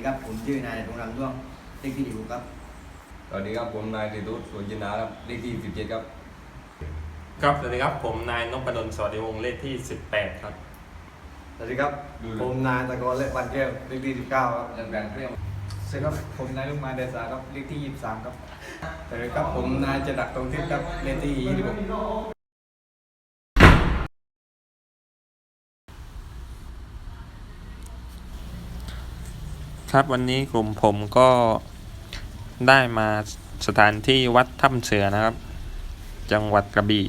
ดีครับ ผมชื่อนายรงรังด้วงเลขที่ดีครับ สวัสดีครับผมนายติตุสวนจินดาครับเลขที่สิบเจ็ดครับ ครับสวัสดีครับผมนายนพดลสวัสดีวงศ์เลขที่สิบแปดครับ สวัสดีครับผมนายตะกนเลขบันเก้วเลขที่สิบเก้าครับ แบ่งเรื่องสวัสดีครับผมนายลุงมาเดสาครับเลขที่ 23 ครับสวัสดีครับผมนายจะดักตรงทิพครับเลขที่26 ครับวันนี้กลุ่มผมก็ได้มาสถานที่วัดถ้ำเสือนะครับ จังหวัดกระบี่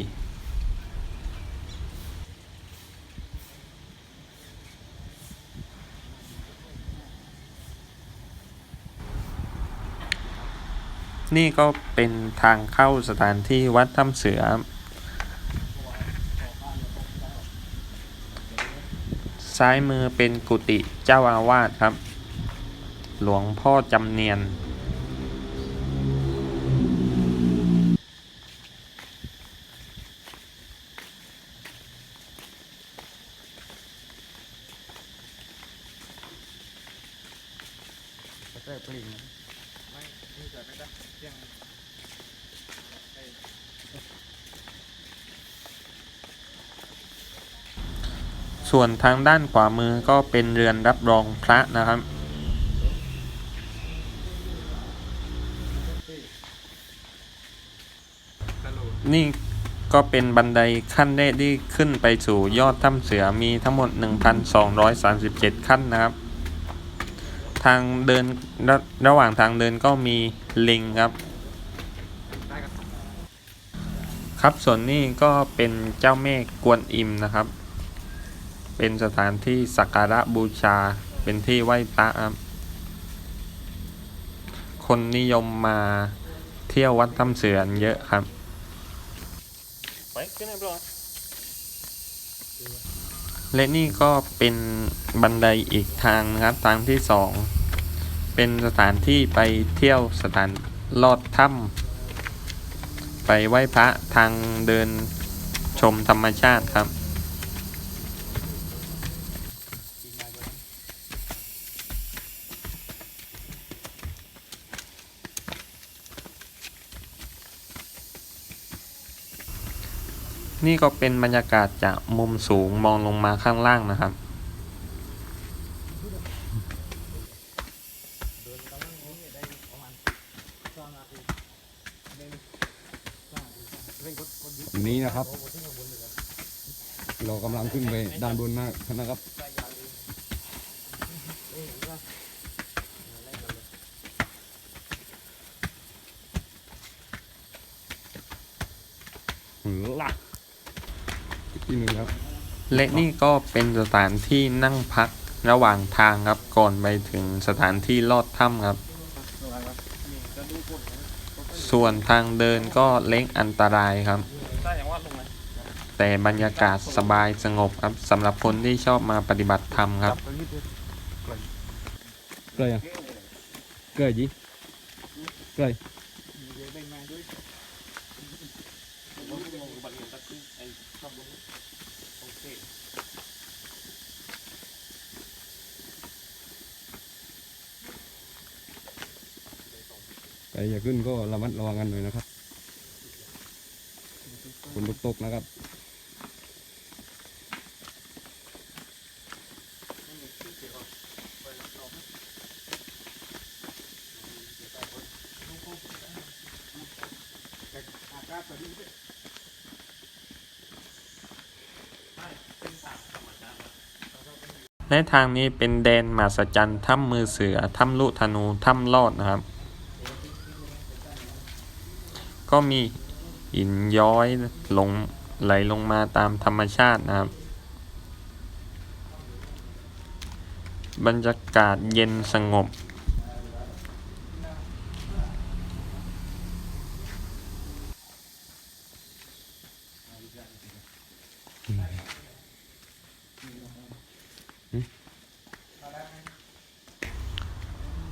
นี่ก็เป็นทางเข้าสถานที่วัดถ้ำเสือ ซ้ายมือเป็นกุฏิเจ้าอาวาสครับ หลวงพ่อจำเนียนส่วนทางด้านขวามือก็เป็นเรือนรับรองพระนะครับ นี่ก็เป็นบันไดขั้นแรกที่ขึ้นไปสู่ยอดถ้ำเสือมีทั้งหมด 1,237 ขั้นนะครับ ทางเดินระระหว่างทางเดินก็มีลิงครับ ครับส่วนนี้ก็เป็นเจ้าแม่กวนอิมนะครับ เป็นสถานที่สักการะบูชาเป็นที่ไหว้พระครับ คนนิยมมาเที่ยววัดถ้ำเสือเยอะครับ และนี่ก็เป็นบันไดอีกทางนะครับทางที่สองเป็นสถานที่ไปเที่ยวสถานลอดถ้ำไปไหว้พระทางเดินชมธรรมชาติครับ นี่ก็เป็นบรรยากาศจากมุมสูงมองลงมาข้างล่างนะครับวันนี้นะครับ เรากำลังขึ้นไปด้านบนนะครับหือละอีก ที่หนึ่งครับ และนี่ก็เป็นสถานที่นั่งพักระหว่างทางครับก่อนไปถึงสถานที่ลอดถ้ำครับ ส่วนทางเดินก็เล็กอันตรายครับ แต่บรรยากาศสบายสงบครับสำหรับคนที่ชอบมาปฏิบัติธรรมครับเกยอะเกยจีเกย รอย่าขึ้นก็ระมัดระวังกันหน่อยนะครับฝนตกๆนะครับและทางนี้เป็นแดนมหัศจรรย์ถ้ำมือเสือถ้ำลุธนูถ้ำลอดนะครับ ก็มีหินย้อยลงไหลลงมาตามธรรมชาตินะครับ บรรยากาศเย็นสงบ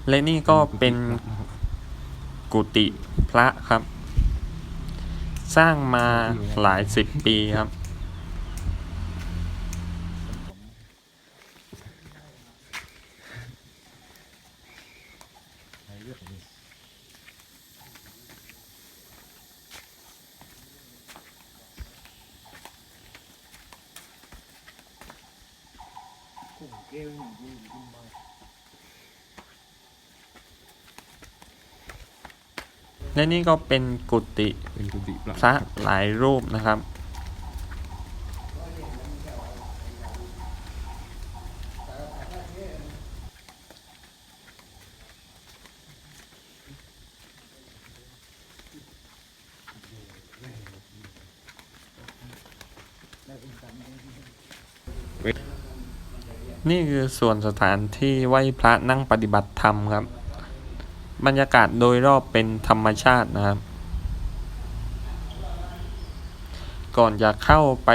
และนี่ก็เป็นกุฏิพระครับ สร้างมาหลายสิบปีครับ Thank. และนี่ก็เป็นกุฏิเป็นกุฏิพระพระหลายรูปนะครับ นี่คือส่วนสถานที่ไหว้พระนั่งปฏิบัติธรรมครับ บรรยากาศโดยรอบเป็นธรรมชาตินะครับ ก่อนจะเข้าไป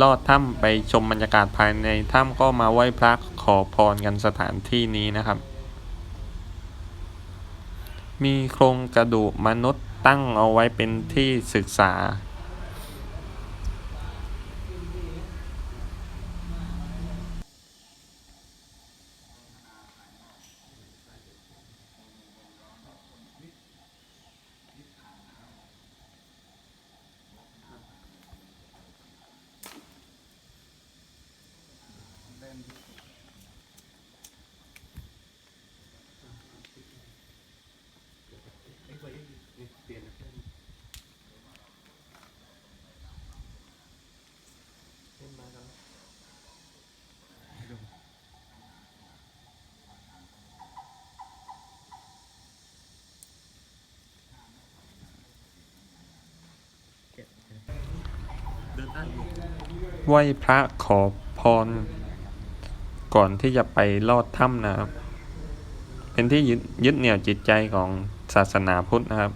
ลอดถ้ำไปชมบรรยากาศภายในถ้ำก็มาไหว้พระขอพรกันสถานที่นี้นะครับ มีโครงกระดูกมนุษย์ตั้งเอาไว้เป็นที่ศึกษา ไหว้พระขอพร ก่อนที่จะไปลอดถ้ำนะครับ เป็นที่ยึดยึดเหนี่ยวจิตใจของศาสนาพุทธนะครับ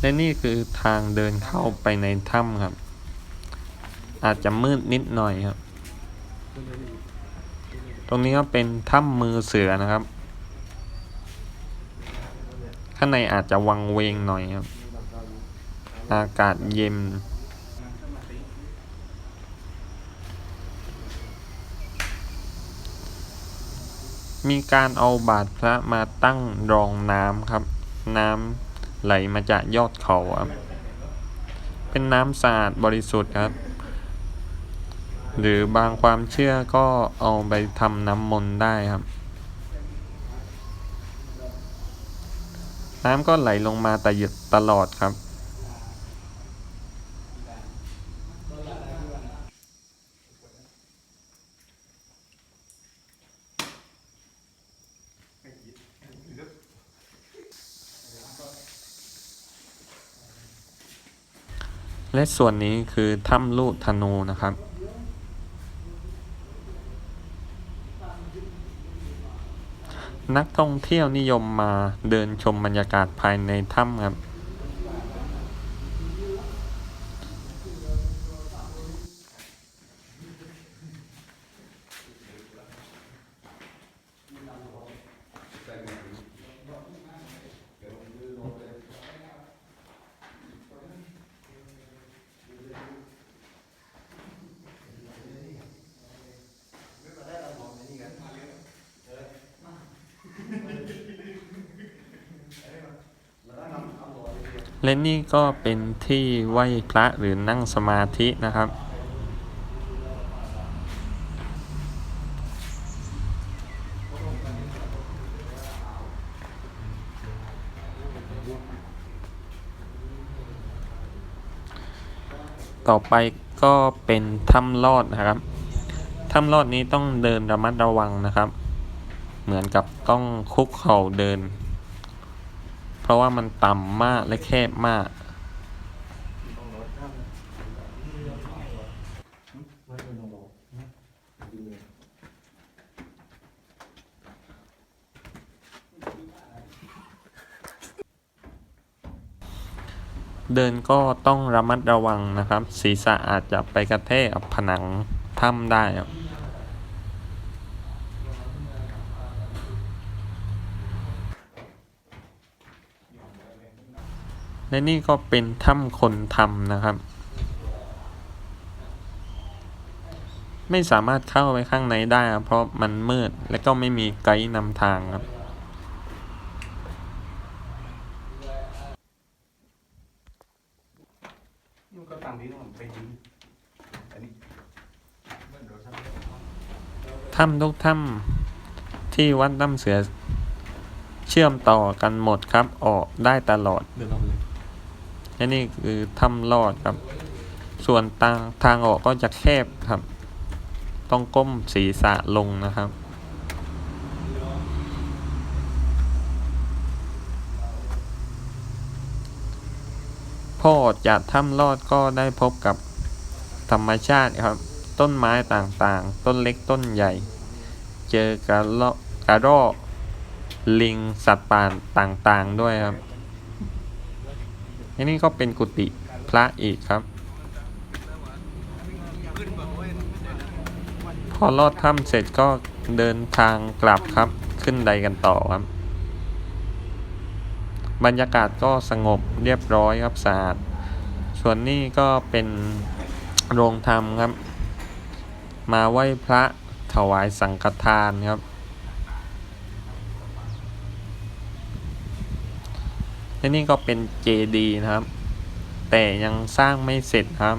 และนี่คือทางเดินเข้าไปในถ้ำครับ อาจจะมืดนิดหน่อยครับ ตรงนี้ก็เป็นถ้ำมือเสือนะครับ ข้างในอาจจะวังเวงหน่อยครับ อากาศเย็น มีการเอาบาทพระมาตั้งรองน้ำครับ น้ำไหลมาจากยอดเขาครับ เป็นน้ำสะอาดบริสุทธิ์ครับ หรือบางความเชื่อก็เอาไปทำน้ำมนต์ได้ครับ น้ำก็ไหลลงมาแต่หยุดตลอดครับ และส่วนนี้คือถ้ำลูกธนูนะครับนักท่องเที่ยวนิยมมาเดินชมบรรยากาศภายในถ้ำครับ และนี่ก็เป็นที่ไหว้พระหรือนั่งสมาธินะครับ ต่อไปก็เป็นถ้ำลอดนะครับถ้ำลอดนี้ต้องเดินระมัดระวังนะครับ เหมือนกับต้องคุกเข่าเดิน เพราะว่ามันต่ำมากและแคบมาก เดินก็ต้องระมัดระวังนะครับ ศีรษะอาจจะไปกระแทกผนังถ้ำได้ และนี่ก็เป็นถ้ำคนทำนะครับ ไม่สามารถเข้าไปข้างในได้เพราะมันมืดและก็ไม่มีไกด์นำทางครับถ้ำทุกถ้ำที่วัดน้ำเสือเชื่อมต่อกันหมดครับออกได้ตลอด และนี่คือถ้ำลอดครับ ส่วนทางทางออกก็จะแคบครับ ต้องก้มศีรษะลงนะครับ พอออกจากถ้ำลอดก็ได้พบกับธรรมชาติครับ ต้นไม้ต่างๆ ต้นเล็กต้นใหญ่ เจอกระรอกกระรอกลิงสัตว์ป่าต่างๆด้วยครับ อันนี้ก็เป็นกุฏิพระอีกครับ พอลอดถ้ำเสร็จก็เดินทางกลับครับ ขึ้นใดกันต่อครับ บรรยากาศก็สงบเรียบร้อยครับสะอาด ส่วนนี้ก็เป็นโรงธรรมครับ มาไหว้พระถวายสังฆทานครับ และนี่ก็เป็นเจดีนะครับ แต่ยังสร้างไม่เสร็จครับ